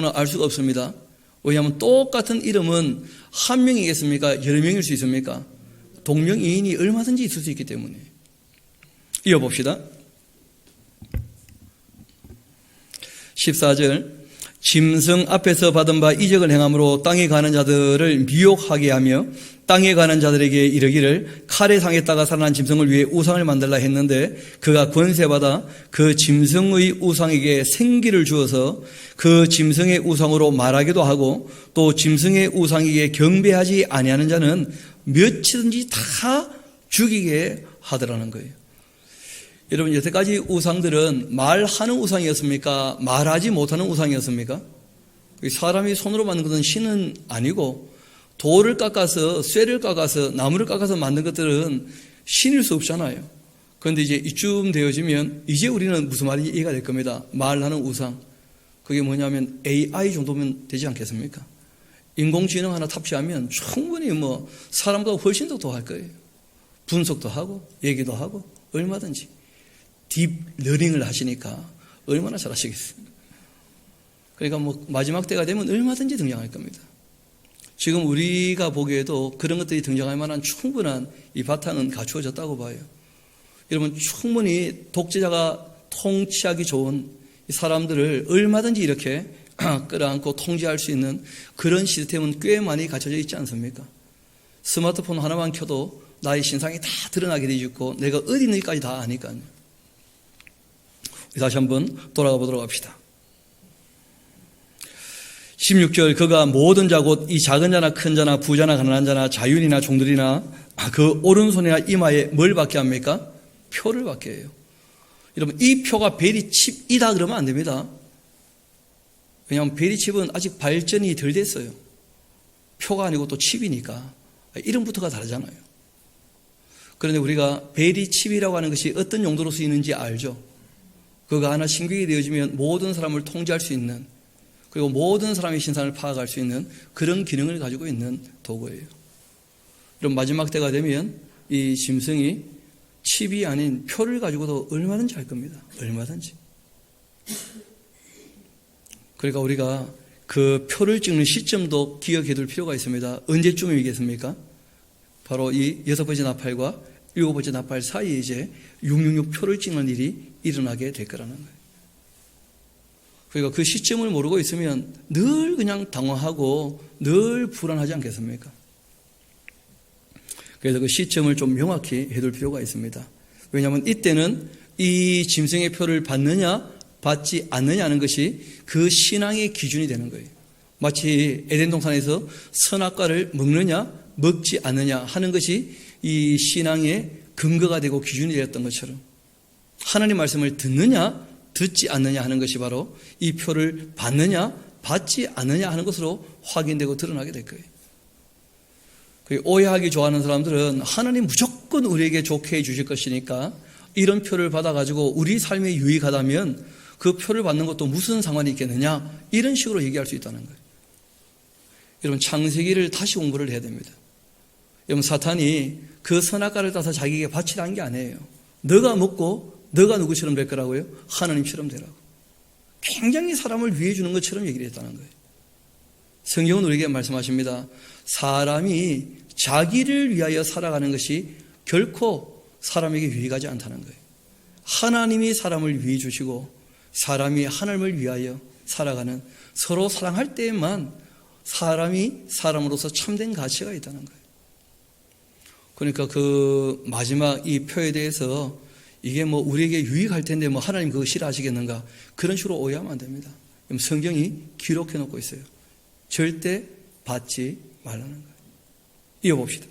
알 수가 없습니다. 왜냐하면 똑같은 이름은 한 명이겠습니까? 여러 명일 수 있습니까? 동명이인이 얼마든지 있을 수 있기 때문에. 이어봅시다. 14절. 짐승 앞에서 받은 바 이적을 행함으로 땅에 가는 자들을 미혹하게 하며 땅에 가는 자들에게 이르기를 칼에 상했다가 살아난 짐승을 위해 우상을 만들라 했는데 그가 권세받아 그 짐승의 우상에게 생기를 주어서 그 짐승의 우상으로 말하기도 하고 또 짐승의 우상에게 경배하지 아니하는 자는 며치든지 다 죽이게 하더라는 거예요. 여러분 여태까지 우상들은 말하는 우상이었습니까? 말하지 못하는 우상이었습니까? 사람이 손으로 만든 것은 신은 아니고 돌을 깎아서 쇠를 깎아서 나무를 깎아서 만든 것들은 신일 수 없잖아요. 그런데 이제 이쯤 되어지면 이제 우리는 무슨 말이 이해가 될 겁니다. 말하는 우상. 그게 뭐냐면 AI 정도면 되지 않겠습니까? 인공지능 하나 탑재하면 충분히 뭐 사람보다 훨씬 더 더 할 거예요. 분석도 하고 얘기도 하고 얼마든지. 딥 러닝을 하시니까 얼마나 잘하시겠어요. 그러니까 뭐 마지막 때가 되면 얼마든지 등장할 겁니다. 지금 우리가 보기에도 그런 것들이 등장할 만한 충분한 이 바탕은 갖추어졌다고 봐요. 여러분 충분히 독재자가 통치하기 좋은 이 사람들을 얼마든지 이렇게 끌어안고 통제할 수 있는 그런 시스템은 꽤 많이 갖춰져 있지 않습니까? 스마트폰 하나만 켜도 나의 신상이 다 드러나게 되어 있고 내가 어디 있는지까지 다 아니까요. 다시 한번 돌아가 보도록 합시다. 16절 그가 모든 자 곧 이 작은 자나 큰 자나 부자나 가난한 자나 자윤이나 종들이나 그 오른손이나 이마에 뭘 받게 합니까? 표를 받게 해요. 여러분 이 표가 베리칩이다 그러면 안 됩니다. 왜냐하면 베리칩은 아직 발전이 덜 됐어요. 표가 아니고 또 칩이니까 이름부터가 다르잖아요. 그런데 우리가 베리칩이라고 하는 것이 어떤 용도로 쓰이는지 알죠? 그가 하나 신경이 되어지면 모든 사람을 통제할 수 있는 그리고 모든 사람의 신상을 파악할 수 있는 그런 기능을 가지고 있는 도구예요. 그럼 마지막 때가 되면 이 짐승이 칩이 아닌 표를 가지고도 얼마든지 할 겁니다. 얼마든지. 그러니까 우리가 그 표를 찍는 시점도 기억해 둘 필요가 있습니다. 언제쯤이겠습니까? 바로 이 여섯 번째 나팔과 일곱 번째 나팔 사이에 이제 666 표를 찍는 일이 일어나게 될 거라는 거예요. 그러니까 그 시점을 모르고 있으면 늘 그냥 당황하고 늘 불안하지 않겠습니까? 그래서 그 시점을 좀 명확히 해둘 필요가 있습니다. 왜냐하면 이때는 이 짐승의 표를 받느냐, 받지 않느냐 하는 것이 그 신앙의 기준이 되는 거예요. 마치 에덴 동산에서 선악과를 먹느냐, 먹지 않느냐 하는 것이 이 신앙의 근거가 되고 기준이 되었던 것처럼 하나님 말씀을 듣느냐, 듣지 않느냐 하는 것이 바로 이 표를 받느냐, 받지 않느냐 하는 것으로 확인되고 드러나게 될 거예요. 그 오해하기 좋아하는 사람들은 하나님 무조건 우리에게 좋게 해 주실 것이니까 이런 표를 받아가지고 우리 삶에 유익하다면 그 표를 받는 것도 무슨 상관이 있겠느냐 이런 식으로 얘기할 수 있다는 거예요. 여러분 창세기를 다시 공부를 해야 됩니다. 여러분 사탄이 그 선악과를 따서 자기에게 바치라는 게 아니에요. 너가 먹고 너가 누구처럼 될 거라고요? 하나님처럼 되라고. 굉장히 사람을 위해 주는 것처럼 얘기를 했다는 거예요. 성경은 우리에게 말씀하십니다. 사람이 자기를 위하여 살아가는 것이 결코 사람에게 유익하지 않다는 거예요. 하나님이 사람을 위해 주시고 사람이 하나님을 위하여 살아가는 서로 사랑할 때에만 사람이 사람으로서 참된 가치가 있다는 거예요. 그러니까 그 마지막 이 표에 대해서 이게 뭐 우리에게 유익할 텐데 뭐 하나님 그거 싫어하시겠는가 그런 식으로 오해하면 안 됩니다. 성경이 기록해 놓고 있어요. 절대 받지 말라는 거예요. 이어봅시다.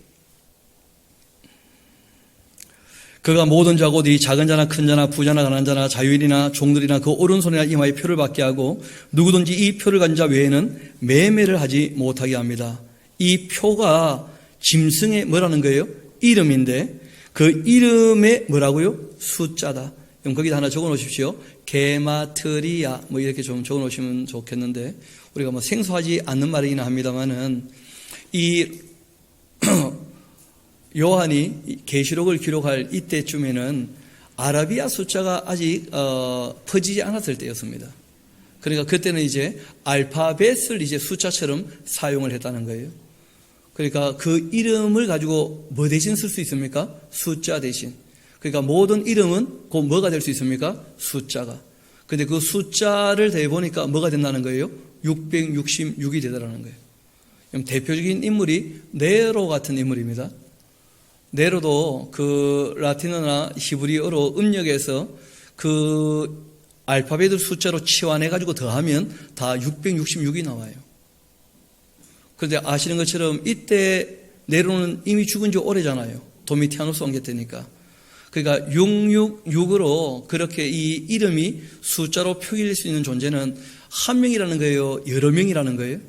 그가 모든 자곧이 작은 자나 큰 자나 부자나 가난한 자나 자유인이나 종들이나 그 오른손이나 이마에 표를 받게 하고 누구든지 이 표를 가진 자 외에는 매매를 하지 못하게 합니다. 이 표가 짐승의 뭐라는 거예요? 이름인데 그 이름의 뭐라고요? 숫자다. 그럼 거기다 하나 적어 놓으십시오. 게마트리아 뭐 이렇게 좀 적어 놓으시면 좋겠는데 우리가 뭐 생소하지 않는 말이긴 합니다만은 이 요한이 계시록을 기록할 이때쯤에는 아라비아 숫자가 아직 어, 퍼지지 않았을 때였습니다. 그러니까 그때는 이제 알파벳을 이제 숫자처럼 사용을 했다는 거예요. 그러니까 그 이름을 가지고 뭐 대신 쓸 수 있습니까? 숫자 대신. 그러니까 모든 이름은 곧 뭐가 될 수 있습니까? 숫자가. 근데 그 숫자를 대보니까 뭐가 된다는 거예요? 666이 되더라는 거예요. 그럼 대표적인 인물이 네로 같은 인물입니다. 네로도 그 라틴어나 히브리어로 음력에서 그 알파벳을 숫자로 치환해 가지고 더하면 다 666이 나와요. 그런데 아시는 것처럼 이때 네로는 이미 죽은 지 오래잖아요. 도미티아누스 옹게 때니까. 그러니까 666으로 그렇게 이 이름이 숫자로 표기될 수 있는 존재는 한 명이라는 거예요? 여러 명이라는 거예요?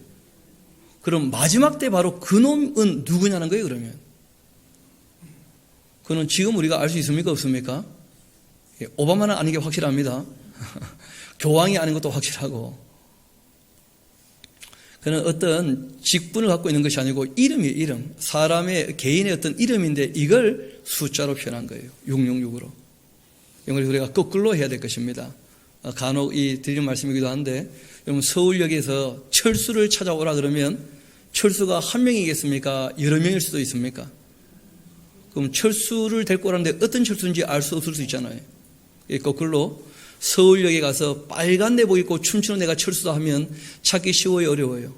그럼 마지막 때 바로 그 놈은 누구냐는 거예요, 그러면? 그는 지금 우리가 알 수 있습니까? 없습니까? 예, 오바마는 아닌 게 확실합니다. 교황이 아닌 것도 확실하고. 그는 어떤 직분을 갖고 있는 것이 아니고 이름이에요, 이름. 사람의 개인의 어떤 이름인데 이걸 숫자로 표현한 거예요. 666으로. 이걸 우리가 거꾸로 해야 될 것입니다. 어, 간혹 이 드리는 말씀이기도 한데, 여러분 서울역에서 철수를 찾아오라 그러면 철수가 한 명이겠습니까? 여러 명일 수도 있습니까? 그럼 철수를 데리고 오라는데 어떤 철수인지 알 수 없을 수 있잖아요. 예, 거꾸로 서울역에 가서 빨간 내복 입고 춤추는 애가 철수다 하면 찾기 쉬워요, 어려워요.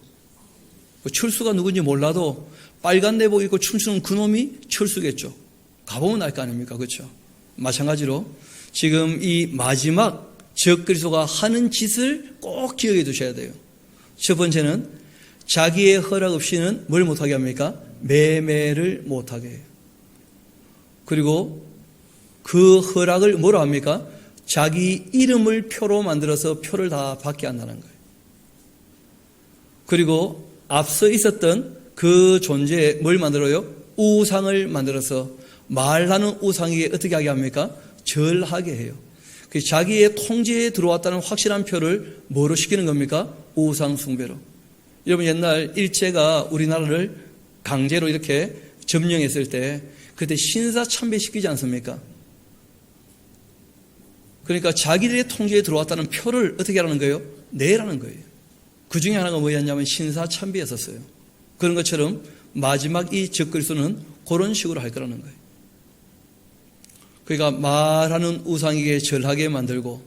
그 철수가 누군지 몰라도 빨간 내복 입고 춤추는 그놈이 철수겠죠. 가보면 알 거 아닙니까? 그렇죠? 마찬가지로 지금 이 마지막 적그리스도가 하는 짓을 꼭 기억해 두셔야 돼요. 첫 번째는 자기의 허락 없이는 뭘 못하게 합니까? 매매를 못하게 해요. 그리고 그 허락을 뭐로 합니까? 자기 이름을 표로 만들어서 표를 다 받게 한다는 거예요. 그리고 앞서 있었던 그 존재에 뭘 만들어요? 우상을 만들어서 말하는 우상에게 어떻게 하게 합니까? 절하게 해요. 그 자기의 통제에 들어왔다는 확실한 표를 뭐로 시키는 겁니까? 우상 숭배로. 여러분 옛날 일제가 우리나라를 강제로 이렇게 점령했을 때 그때 신사 참배 시키지 않습니까? 그러니까 자기들의 통제에 들어왔다는 표를 어떻게 하라는 거예요? 내라는 거예요. 그 중에 하나가 뭐였냐면 신사 참배였었어요. 그런 것처럼 마지막 이 적그리스도는 그런 식으로 할 거라는 거예요. 그러니까 말하는 우상에게 절하게 만들고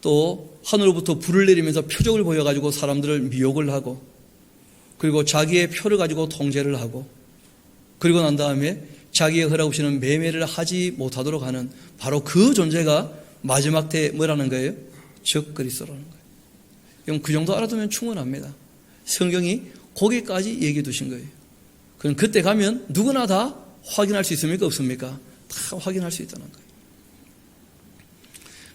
또 하늘로부터 불을 내리면서 표적을 보여가지고 사람들을 미혹을 하고 그리고 자기의 표를 가지고 통제를 하고 그리고 난 다음에 자기의 허락 없이는 매매를 하지 못하도록 하는 바로 그 존재가 마지막 때 뭐라는 거예요? 적 그리스도라는 거예요. 그럼 그 정도 알아두면 충분합니다. 성경이 거기까지 얘기해 두신 거예요. 그럼 그때 가면 누구나 다 확인할 수 있습니까? 없습니까? 다 확인할 수 있다는 거예요.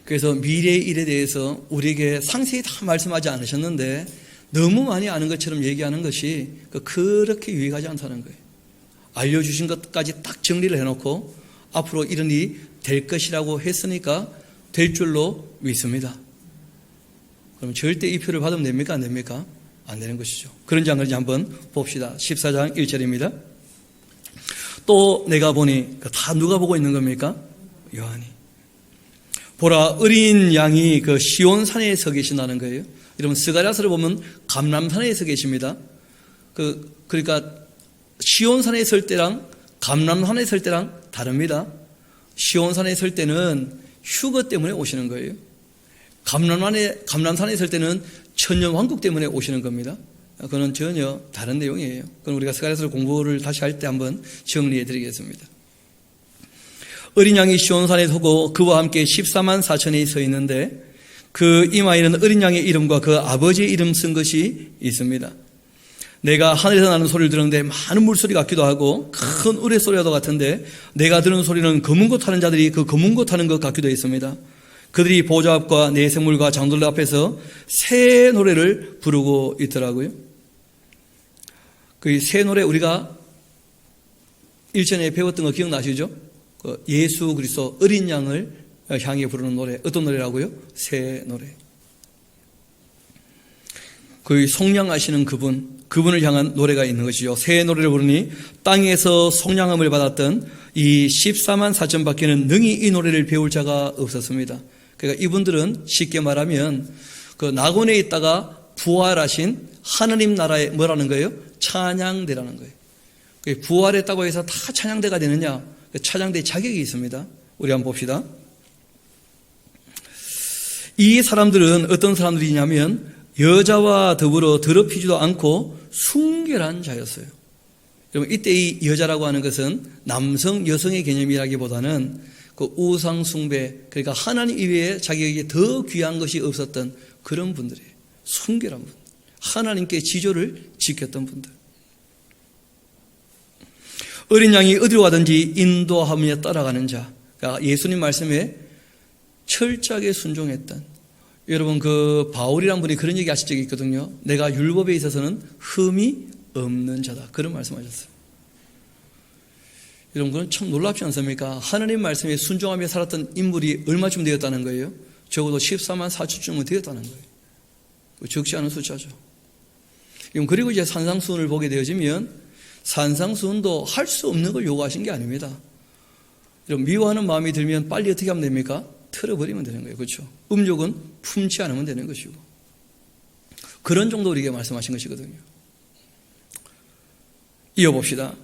그래서 미래의 일에 대해서 우리에게 상세히 다 말씀하지 않으셨는데 너무 많이 아는 것처럼 얘기하는 것이 그렇게 유익하지 않다는 거예요. 알려주신 것까지 딱 정리를 해놓고 앞으로 이런 일이 될 것이라고 했으니까 될 줄로 믿습니다. 그럼 절대 이 표를 받으면 됩니까? 안 됩니까? 안 되는 것이죠. 그런 장을 이제 한번 봅시다. 14장 1절입니다. 또 내가 보니 다 누가 보고 있는 겁니까? 요한이. 보라 어린 양이 그 시온 산에 서 계신다는 거예요. 여러분 스가랴서를 보면 감람산에 서 계십니다. 그 그러니까 시온 산에 설 때랑 감람산에 설 때랑 다릅니다. 시온 산에 설 때는 휴거 때문에 오시는 거예요. 감람산에 감람산에 설 때는 천년 왕국 때문에 오시는 겁니다. 그는 전혀 다른 내용이에요. 그럼 우리가 스가랴서 공부를 다시 할 때 한번 정리해 드리겠습니다. 어린 양이 시온산에 서고 그와 함께 14만 4천이 서 있는데 그 이마에는 어린 양의 이름과 그 아버지의 이름 쓴 것이 있습니다. 내가 하늘에서 나는 소리를 들었는데 많은 물소리 같기도 하고 큰 우레소리도 같은데 내가 들은 소리는 검은 곳 타는 자들이 그 검은 곳 타는 것 같기도 했습니다. 그들이 보좌 앞과 내생물과 장돌들 앞에서 새 노래를 부르고 있더라고요. 그 새 노래 우리가 일전에 배웠던 거 기억나시죠? 그 예수 그리스도 어린 양을 향해 부르는 노래 어떤 노래라고요? 새 노래. 그 속량하시는 그분 그분을 향한 노래가 있는 것이죠. 새 노래를 부르니 땅에서 속량함을 받았던 이 14만 4천 밖에는 능히 이 노래를 배울 자가 없었습니다. 그러니까 이분들은 쉽게 말하면 그 낙원에 있다가 부활하신 하느님 나라에 뭐라는 거예요? 찬양대라는 거예요. 그 부활했다고 해서 다 찬양대가 되느냐? 그 찬양대 자격이 있습니다. 우리 한번 봅시다. 이 사람들은 어떤 사람들이냐면 여자와 더불어 더럽히지도 않고 순결한 자였어요. 여러분 이때 이 여자라고 하는 것은 남성 여성의 개념이라기보다는 그 우상 숭배 그러니까 하나님 이외에 자기에게 더 귀한 것이 없었던 그런 분들이에요. 순결한 분. 하나님께 지조를 지켰던 분들. 어린 양이 어디로 가든지 인도하며 따라가는 자. 그러니까 예수님 말씀에 철저하게 순종했던 여러분 그 바울이란 분이 그런 얘기 하실 적이 있거든요. 내가 율법에 있어서는 흠이 없는 자다. 그런 말씀하셨어요. 여러분 그건 참 놀랍지 않습니까? 하나님 말씀에 순종하며 살았던 인물이 얼마쯤 되었다는 거예요? 적어도 14만 4천쯤은 되었다는 거예요. 적지 않은 숫자죠. 그리고 이제 산상수훈을 보게 되어지면 산상수훈도 할 수 없는 걸 요구하신 게 아닙니다. 미워하는 마음이 들면 빨리 어떻게 하면 됩니까? 틀어버리면 되는 거예요. 그렇죠? 음욕은 품지 않으면 되는 것이고. 그런 정도 우리에게 말씀하신 것이거든요. 이어봅시다.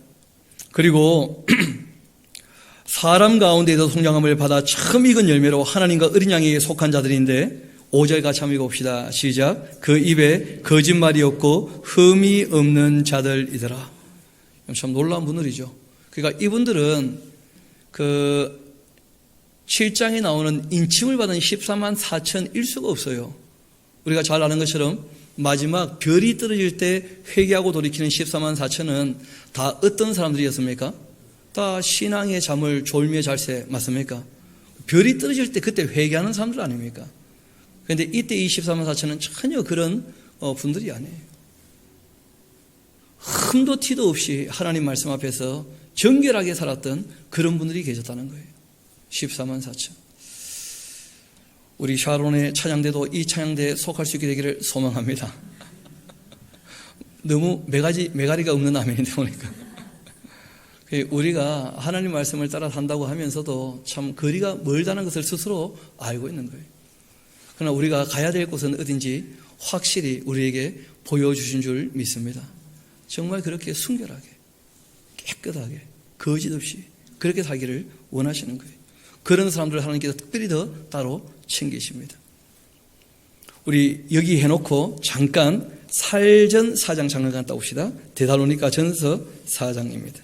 그리고 사람 가운데에서 성장함을 받아 처음 익은 열매로 하나님과 어린 양에게 속한 자들인데 5절 같이 한번 읽어봅시다. 시작. 그 입에 거짓말이 없고 흠이 없는 자들이더라. 참 놀라운 분들이죠. 그러니까 이분들은 그 7장에 나오는 인침을 받은 14만 4천 일 수가 없어요. 우리가 잘 아는 것처럼 마지막 별이 떨어질 때 회개하고 돌이키는 14만 4천은 다 어떤 사람들이었습니까? 다 신앙의 잠을 졸며 잘새 맞습니까? 별이 떨어질 때 그때 회개하는 사람들 아닙니까? 그런데 이때 이 14만 4천은 전혀 그런 어, 분들이 아니에요. 흠도 티도 없이 하나님 말씀 앞에서 정결하게 살았던 그런 분들이 계셨다는 거예요. 14만 4천. 우리 샤론의 찬양대도 이 찬양대에 속할 수 있게 되기를 소망합니다. 너무 메가지, 메가리가 없는 아멘인데 보니까. 우리가 하나님 말씀을 따라 산다고 하면서도 참 거리가 멀다는 것을 스스로 알고 있는 거예요. 그러나 우리가 가야 될 곳은 어딘지 확실히 우리에게 보여주신 줄 믿습니다. 정말 그렇게 순결하게, 깨끗하게, 거짓 없이 그렇게 살기를 원하시는 거예요. 그런 사람들을 하나님께서 특별히 더 따로 챙기십니다. 우리 여기 해놓고 잠깐 살전 사장 장을 갔다 옵시다. 데살로니가 전서 4장입니다.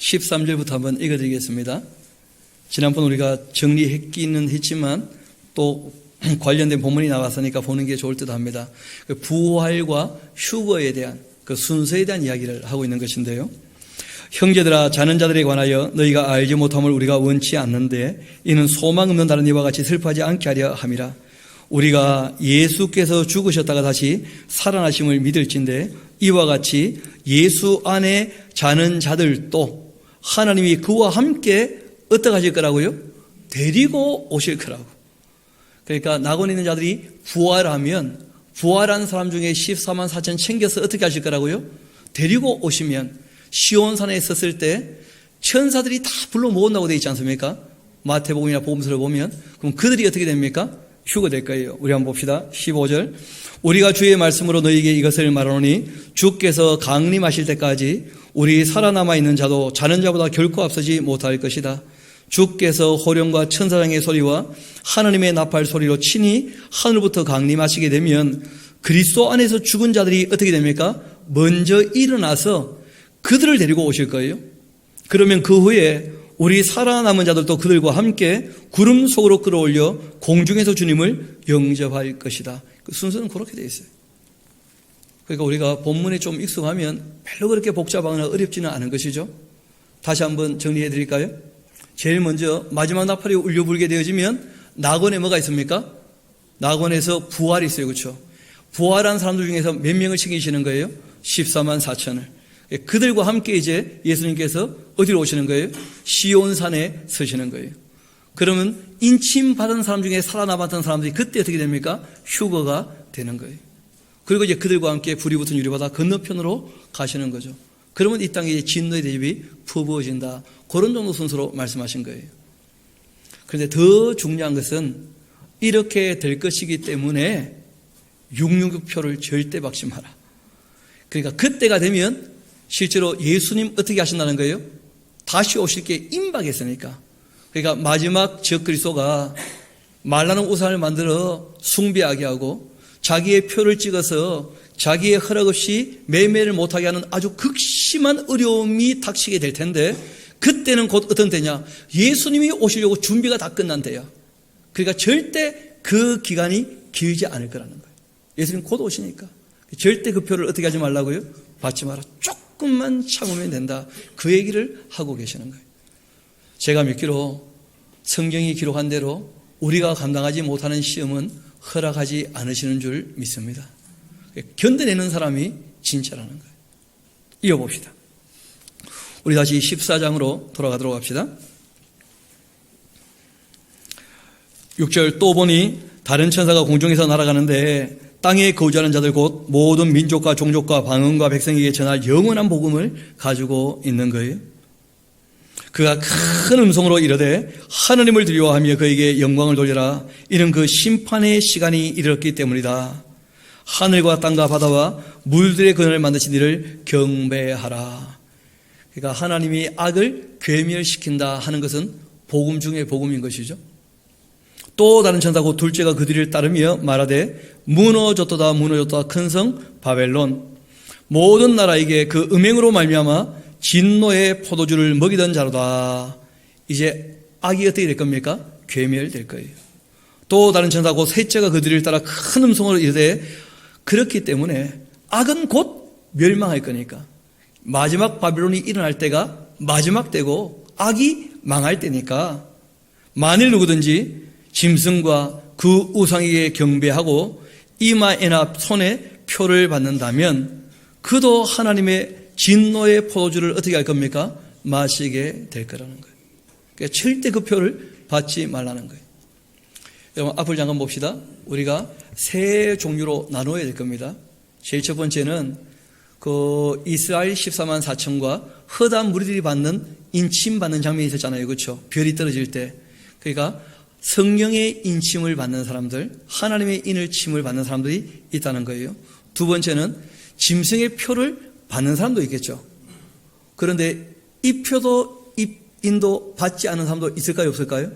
13절부터 한번 읽어드리겠습니다. 지난번 우리가 정리했기는 했지만 또 관련된 본문이 나왔으니까 보는 게 좋을 듯 합니다. 그 부활과 휴거에 대한 그 순서에 대한 이야기를 하고 있는 것인데요. 형제들아 자는 자들에 관하여 너희가 알지 못함을 우리가 원치 않는데 이는 소망 없는 다른 이와 같이 슬퍼하지 않게 하려 함이라. 우리가 예수께서 죽으셨다가 다시 살아나심을 믿을진데 이와 같이 예수 안에 자는 자들도 하나님이 그와 함께 어떻게 하실 거라고요? 데리고 오실 거라고. 그러니까 낙원에 있는 자들이 부활하면 부활한 사람 중에 14만 4천 챙겨서 어떻게 하실 거라고요? 데리고 오시면 시온산에 있었을 때 천사들이 다 불러 모은다고 되어 있지 않습니까? 마태복음이나 복음서를 보면 그럼 그들이 어떻게 됩니까? 휴거될 거예요. 우리 한번 봅시다. 15절. 우리가 주의 말씀으로 너희에게 이것을 말하노니 주께서 강림하실 때까지 우리 살아남아 있는 자도 자는 자보다 결코 앞서지 못할 것이다. 주께서 호령과 천사장의 소리와 하나님의 나팔 소리로 친히 하늘부터 강림하시게 되면 그리스도 안에서 죽은 자들이 어떻게 됩니까? 먼저 일어나서 그들을 데리고 오실 거예요. 그러면 그 후에 우리 살아남은 자들도 그들과 함께 구름 속으로 끌어올려 공중에서 주님을 영접할 것이다. 그 순서는 그렇게 되어 있어요. 그러니까 우리가 본문에 좀 익숙하면 별로 그렇게 복잡하거나 어렵지는 않은 것이죠. 다시 한번 정리해 드릴까요? 제일 먼저 마지막 나팔이 울려 불게 되어지면 낙원에 뭐가 있습니까? 낙원에서 부활이 있어요. 그렇죠? 부활한 사람들 중에서 몇 명을 챙기시는 거예요? 14만 4천을. 그들과 함께 이제 예수님께서 어디로 오시는 거예요? 시온산에 서시는 거예요. 그러면 인침 받은 사람 중에 살아남았던 사람들이 그때 어떻게 됩니까? 휴거가 되는 거예요. 그리고 이제 그들과 함께 불이 붙은 유리바다 건너편으로 가시는 거죠. 그러면 이 땅에 진노의 대접이 퍼부어진다. 그런 정도 순서로 말씀하신 거예요. 그런데 더 중요한 것은 이렇게 될 것이기 때문에 666표를 절대 박지 마라. 그러니까 그때가 되면 실제로 예수님 어떻게 하신다는 거예요? 다시 오실 게 임박했으니까. 그러니까 마지막 적 그리스도가 말라는 우상을 만들어 숭배하게 하고 자기의 표를 찍어서 자기의 허락 없이 매매를 못하게 하는 아주 극심한 어려움이 닥치게 될 텐데 그때는 곧 어떤 때냐? 예수님이 오시려고 준비가 다 끝난 때야. 그러니까 절대 그 기간이 길지 않을 거라는 거예요. 예수님 곧 오시니까. 절대 그 표를 어떻게 하지 말라고요? 받지 마라. 조금만 참으면 된다. 그 얘기를 하고 계시는 거예요. 제가 믿기로 성경이 기록한 대로 우리가 감당하지 못하는 시험은 허락하지 않으시는 줄 믿습니다. 견뎌내는 사람이 진짜라는 거예요. 이어봅시다. 우리 다시 14장으로 돌아가도록 합시다. 6절 또 보니 다른 천사가 공중에서 날아가는데 땅에 거주하는 자들 곧 모든 민족과 종족과 방언과 백성에게 전할 영원한 복음을 가지고 있는 거예요. 그가 큰 음성으로 이르되 하나님을 두려워하며 그에게 영광을 돌려라. 이는 그 심판의 시간이 이르렀기 때문이다. 하늘과 땅과 바다와 물들의 근원을 만드신 이를 경배하라. 그러니까 하나님이 악을 괴멸시킨다 하는 것은 복음 중의 복음인 것이죠. 또 다른 천사고 둘째가 그 뒤를 따르며 말하되 무너졌도다 무너졌도다 큰 성 바벨론 모든 나라에게 그 음행으로 말미암아 진노의 포도주를 먹이던 자로다. 이제 악이 어떻게 될 겁니까? 괴멸될 거예요. 또 다른 천사고 셋째가 그 뒤를 따라 큰 음성으로 이르되 그렇기 때문에 악은 곧 멸망할 거니까 마지막 바벨론이 일어날 때가 마지막 때고 악이 망할 때니까 만일 누구든지 짐승과 그 우상에게 경배하고 이마에나 손에 표를 받는다면 그도 하나님의 진노의 포도주를 어떻게 할 겁니까? 마시게 될 거라는 거예요. 그러니까 절대 그 표를 받지 말라는 거예요. 여러분 앞을 잠깐 봅시다. 우리가 세 종류로 나누어야 될 겁니다. 제일 첫 번째는 그 이스라엘 14만 4천과 허다한 무리들이 받는 인침 받는 장면이 있었잖아요. 그렇죠? 별이 떨어질 때. 그러니까 성령의 인침을 받는 사람들, 하나님의 인을침을 받는 사람들이 있다는 거예요. 두 번째는 짐승의 표를 받는 사람도 있겠죠. 그런데 이 표도 이 인도 받지 않은 사람도 있을까요, 없을까요?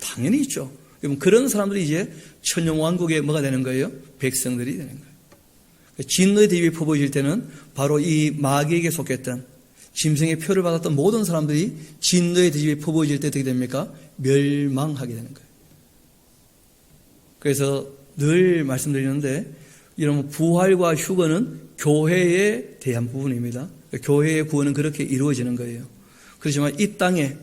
당연히 있죠. 그럼 그런 사람들이 이제 천영왕국의 뭐가 되는 거예요? 백성들이 되는 거예요. 진노의 대비에 퍼부어질 때는 바로 이 마귀에게 속했던 짐승의 표를 받았던 모든 사람들이 진노의 대집에 퍼부어질 때 어떻게 됩니까? 멸망하게 되는 거예요. 그래서 늘 말씀드리는데 이런 부활과 휴거는 교회에 대한 부분입니다. 교회의 구원은 그렇게 이루어지는 거예요. 그렇지만 이 땅에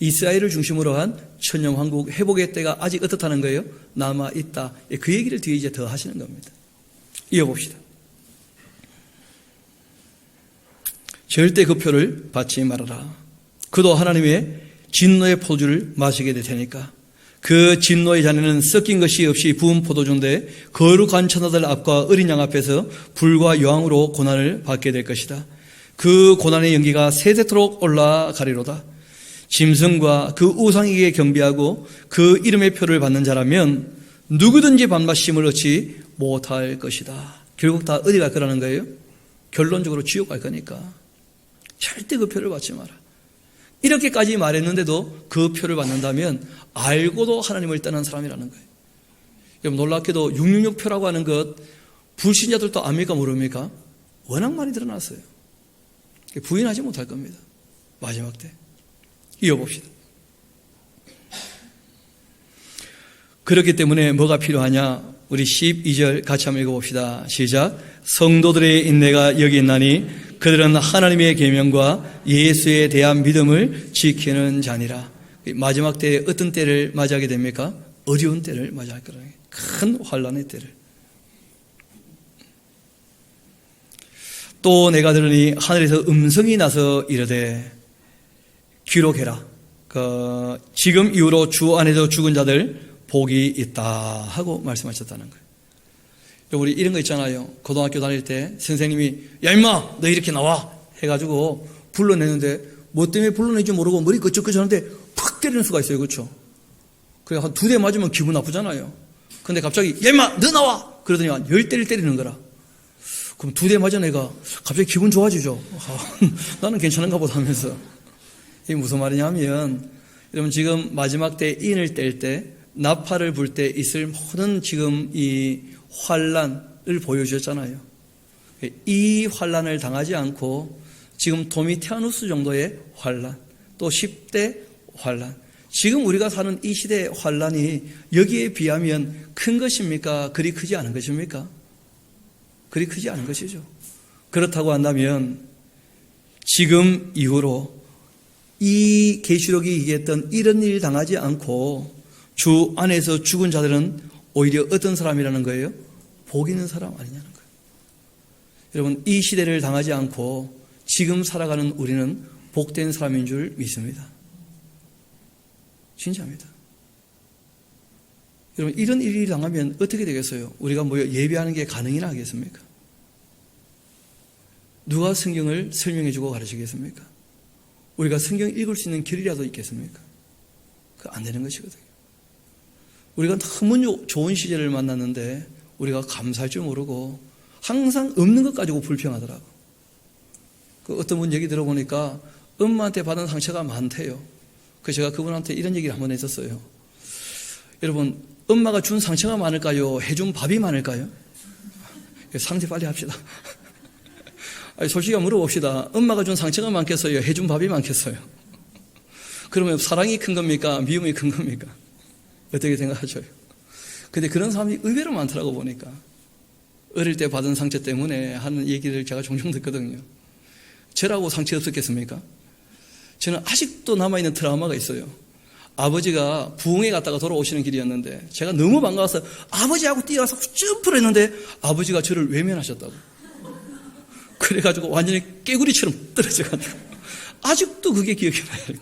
이스라엘을 중심으로 한 천년 왕국 회복의 때가 아직 어떻다는 거예요? 남아 있다. 그 얘기를 뒤에 이제 더 하시는 겁니다. 이어봅시다. 절대 그 표를 받지 말아라. 그도 하나님의 진노의 포도주를 마시게 될 테니까. 그 진노의 잔에는 섞인 것이 없이 부은 포도주인데 거룩한 천사들 앞과 어린 양 앞에서 불과 여왕으로 고난을 받게 될 것이다. 그 고난의 연기가 세세토록 올라가리로다. 짐승과 그 우상에게 경비하고 그 이름의 표를 받는 자라면 누구든지 반마심을 얻지 못할 것이다. 결국 다 어디 갈 거라는 거예요? 결론적으로 지옥 갈 거니까. 절대 그 표를 받지 마라. 이렇게까지 말했는데도 그 표를 받는다면 알고도 하나님을 떠난 사람이라는 거예요. 여러분 놀랍게도 666 표라고 하는 것 불신자들도 압니까 모릅니까? 워낙 많이 드러났어요. 부인하지 못할 겁니다. 마지막 때. 이어봅시다. 그렇기 때문에 뭐가 필요하냐? 우리 12절 같이 한번 읽어봅시다. 시작. 성도들의 인내가 여기 있나니 그들은 하나님의 계명과 예수에 대한 믿음을 지키는 자니라. 마지막 때에 어떤 때를 맞이하게 됩니까? 어려운 때를 맞이할 거라는 큰 환란의 때를. 또 내가 들으니 하늘에서 음성이 나서 이르되 기록해라. 그 지금 이후로 주 안에서 죽은 자들 복이 있다 하고 말씀하셨다는 거예요. 우리 이런 거 있잖아요. 고등학교 다닐 때 선생님이 야 임마 너 이렇게 나와 해가지고 불러내는데 뭐 때문에 불러내지 모르고 머리 끄적끄적 하는데 팍 때리는 수가 있어요. 그렇죠? 그래 한 두 대 맞으면 기분 나쁘잖아요. 근데 갑자기 얘마 너 나와 그러더니 한열 대를 때리는 거라. 그럼 두 대 맞은 애가 갑자기 기분 좋아지죠. 아, 나는 괜찮은가 보다 하면서. 이게 무슨 말이냐면 여러분 지금 마지막 때 인을 뗄 때 나팔을 불 때 있을 모든 지금 이 환란을 보여주셨잖아요. 이 환란을 당하지 않고 지금 도미티아누스 정도의 환란, 또 10대 환란, 지금 우리가 사는 이 시대의 환란이 여기에 비하면 큰 것입니까? 그리 크지 않은 것입니까? 그리 크지 않은 것이죠. 그렇다고 한다면 지금 이후로 이 계시록이 얘기했던 이런 일 당하지 않고 주 안에서 죽은 자들은 오히려 어떤 사람이라는 거예요? 복 있는 사람 아니냐는 거예요. 여러분 이 시대를 당하지 않고 지금 살아가는 우리는 복된 사람인 줄 믿습니다. 진짜입니다. 여러분 이런 일이 당하면 어떻게 되겠어요? 우리가 모여 예배하는 게 가능이나 하겠습니까? 누가 성경을 설명해 주고 가르치겠습니까? 우리가 성경 읽을 수 있는 길이라도 있겠습니까? 그 안 되는 것이거든요. 우리가 너무 좋은 시절을 만났는데 우리가 감사할 줄 모르고 항상 없는 것 가지고 불평하더라고. 그 어떤 분 얘기 들어보니까 엄마한테 받은 상처가 많대요. 그래서 제가 그분한테 이런 얘기를 한번 했었어요. 여러분, 엄마가 준 상처가 많을까요? 해준 밥이 많을까요? 상대 빨리 합시다. 솔직히 물어봅시다. 엄마가 준 상처가 많겠어요? 해준 밥이 많겠어요? 그러면 사랑이 큰 겁니까? 미움이 큰 겁니까? 어떻게 생각하죠? 근데 그런 사람이 의외로 많더라고 보니까. 어릴 때 받은 상처 때문에 하는 얘기를 제가 종종 듣거든요. 저라고 상처 없었겠습니까? 저는 아직도 남아있는 트라우마가 있어요. 아버지가 부흥회 갔다가 돌아오시는 길이었는데 제가 너무 반가워서 아버지하고 뛰어가서 점프를 했는데 아버지가 저를 외면하셨다고. 그래가지고 완전히 깨구리처럼 떨어져가지고 아직도 그게 기억이 나요.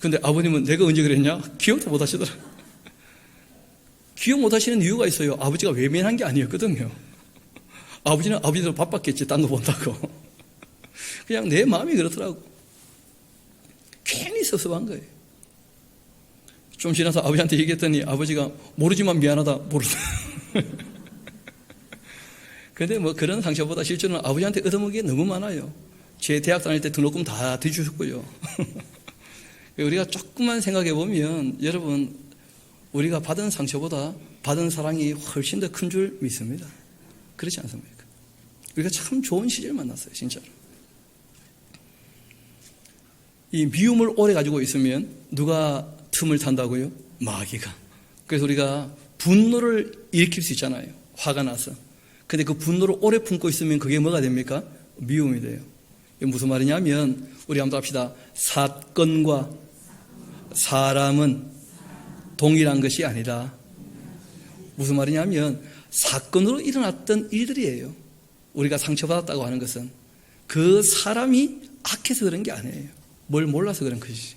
근데 아버님은 내가 언제 그랬냐? 기억도 못 하시더라. 기억 못 하시는 이유가 있어요. 아버지가 외면한 게 아니었거든요. 아버지는 아버지도 바빴겠지. 딴 거 본다고. 그냥 내 마음이 그렇더라고. 괜히 섭섭한 거예요. 좀 지나서 아버지한테 얘기했더니 아버지가 모르지만 미안하다. 모르다. 근데 뭐 그런 상처보다 실제로는 아버지한테 얻어먹은 게 너무 많아요. 제 대학 다닐 때 등록금 다 뒤주셨고요. 우리가 조금만 생각해 보면 여러분 우리가 받은 상처보다 받은 사랑이 훨씬 더 큰 줄 믿습니다. 그렇지 않습니까? 우리가 참 좋은 시절 만났어요, 진짜로. 이 미움을 오래 가지고 있으면 누가 틈을 탄다고요? 마귀가. 그래서 우리가 분노를 일으킬 수 있잖아요. 화가 나서. 근데 그 분노를 오래 품고 있으면 그게 뭐가 됩니까? 미움이 돼요. 이게 무슨 말이냐면 우리 한번 합시다. 사건과 사람은 동일한 것이 아니라 무슨 말이냐면 사건으로 일어났던 일들이에요. 우리가 상처받았다고 하는 것은 그 사람이 악해서 그런 게 아니에요. 뭘 몰라서 그런 것이지.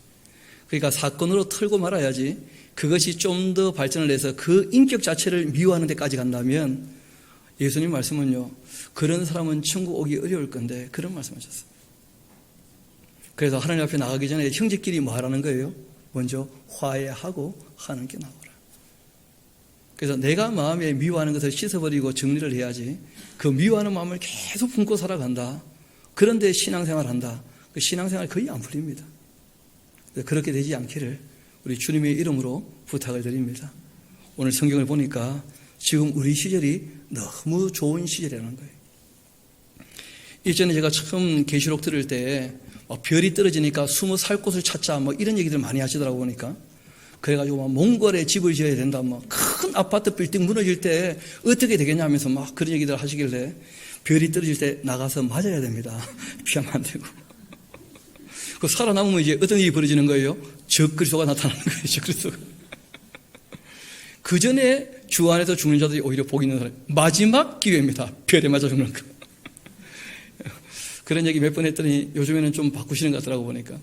그러니까 사건으로 털고 말아야지 그것이 좀 더 발전을 해서 그 인격 자체를 미워하는 데까지 간다면 예수님 말씀은요. 그런 사람은 천국 오기 어려울 건데 그런 말씀 하셨어요. 그래서 하나님 앞에 나가기 전에 형제끼리 뭐 하라는 거예요? 먼저 화해하고 하는 게 나오라. 그래서 내가 마음에 미워하는 것을 씻어버리고 정리를 해야지 그 미워하는 마음을 계속 품고 살아간다. 그런데 신앙생활 한다. 그 신앙생활 거의 안 풀립니다. 그렇게 되지 않기를 우리 주님의 이름으로 부탁을 드립니다. 오늘 성경을 보니까 지금 우리 시절이 너무 좋은 시절이라는 거예요. 이전에 제가 처음 계시록 들을 때 어, 별이 떨어지니까 숨어 살 곳을 찾자 뭐 이런 얘기들 많이 하시더라고 보니까. 그래가지고 막 몽골에 집을 지어야 된다 뭐 큰 아파트 빌딩 무너질 때 어떻게 되겠냐 하면서 막 그런 얘기들 하시길래 별이 떨어질 때 나가서 맞아야 됩니다. 피하면 안 되고. 그 살아남으면 이제 어떤 일이 벌어지는 거예요? 적그리스도가 나타나는 거예요 적그리스도가. 그 전에 주 안에서 죽는 자들이 오히려 복 있는 사람 마지막 기회입니다 별에 맞아 죽는 거 그런 얘기 몇 번 했더니 요즘에는 좀 바꾸시는 것 같더라고 보니까.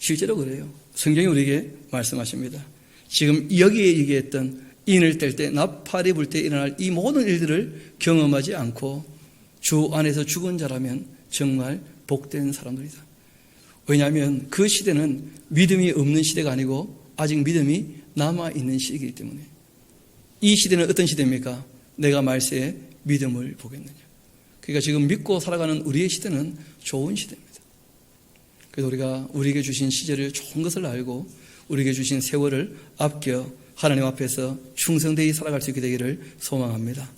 실제로 그래요. 성경이 우리에게 말씀하십니다. 지금 여기에 얘기했던 인을 뗄 때, 나팔이 불 때 일어날 이 모든 일들을 경험하지 않고 주 안에서 죽은 자라면 정말 복된 사람들이다. 왜냐하면 그 시대는 믿음이 없는 시대가 아니고 아직 믿음이 남아있는 시대이기 때문에 이 시대는 어떤 시대입니까? 내가 말세에 믿음을 보겠느냐. 그러니까 지금 믿고 살아가는 우리의 시대는 좋은 시대입니다. 그래서 우리가 우리에게 주신 시절을 좋은 것을 알고 우리에게 주신 세월을 아껴 하나님 앞에서 충성되이 살아갈 수 있게 되기를 소망합니다.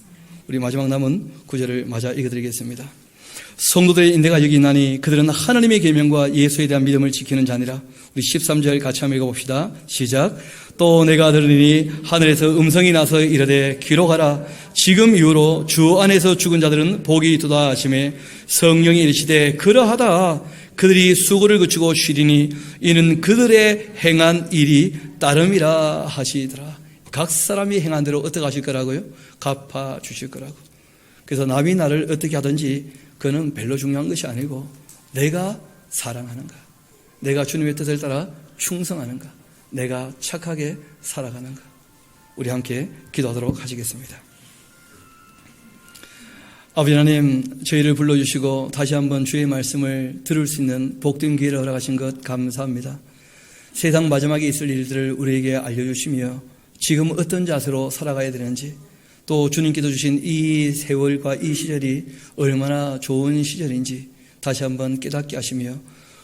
우리 마지막 남은 구절을 맞아 읽어드리겠습니다. 성도들의 인내가 여기 있나니 그들은 하나님의 계명과 예수에 대한 믿음을 지키는 자니라. 우리 13절 같이 한번 읽어봅시다. 시작. 또 내가 들으니 하늘에서 음성이 나서 이르되 기록하라. 지금 이후로 주 안에서 죽은 자들은 복이 있도다 하심에 성령이 이르시되 그러하다. 그들이 수고를 그치고 쉬리니 이는 그들의 행한 일이 따름이라 하시더라. 각 사람이 행한 대로 어떻게 하실 거라고요? 갚아 주실 거라고. 그래서 남이 나를 어떻게 하든지 그는 별로 중요한 것이 아니고 내가 사랑하는가, 내가 주님의 뜻을 따라 충성하는가, 내가 착하게 살아가는가. 우리 함께 기도하도록 하시겠습니다. 아버지 하나님, 저희를 불러주시고 다시 한번 주의 말씀을 들을 수 있는 복된 기회를 허락하신 것 감사합니다. 세상 마지막에 있을 일들을 우리에게 알려주시며 지금 어떤 자세로 살아가야 되는지 또 주님께서 주신 이 세월과 이 시절이 얼마나 좋은 시절인지 다시 한번 깨닫게 하시며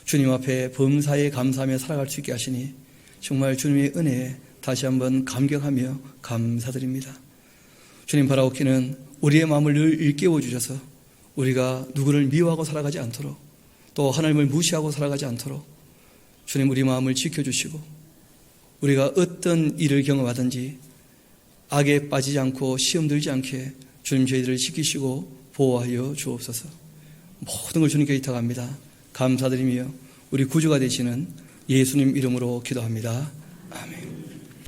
주님 앞에 범사에 감사하며 살아갈 수 있게 하시니 정말 주님의 은혜에 다시 한번 감격하며 감사드립니다. 주님 바라옵기는 우리의 마음을 늘 일깨워 주셔서 우리가 누구를 미워하고 살아가지 않도록 또 하나님을 무시하고 살아가지 않도록 주님 우리 마음을 지켜주시고 우리가 어떤 일을 경험하든지 악에 빠지지 않고 시험 들지 않게 주님 저희들을 지키시고 보호하여 주옵소서. 모든 걸 주님께 의탁합니다. 감사드리며 우리 구주가 되시는 예수님 이름으로 기도합니다.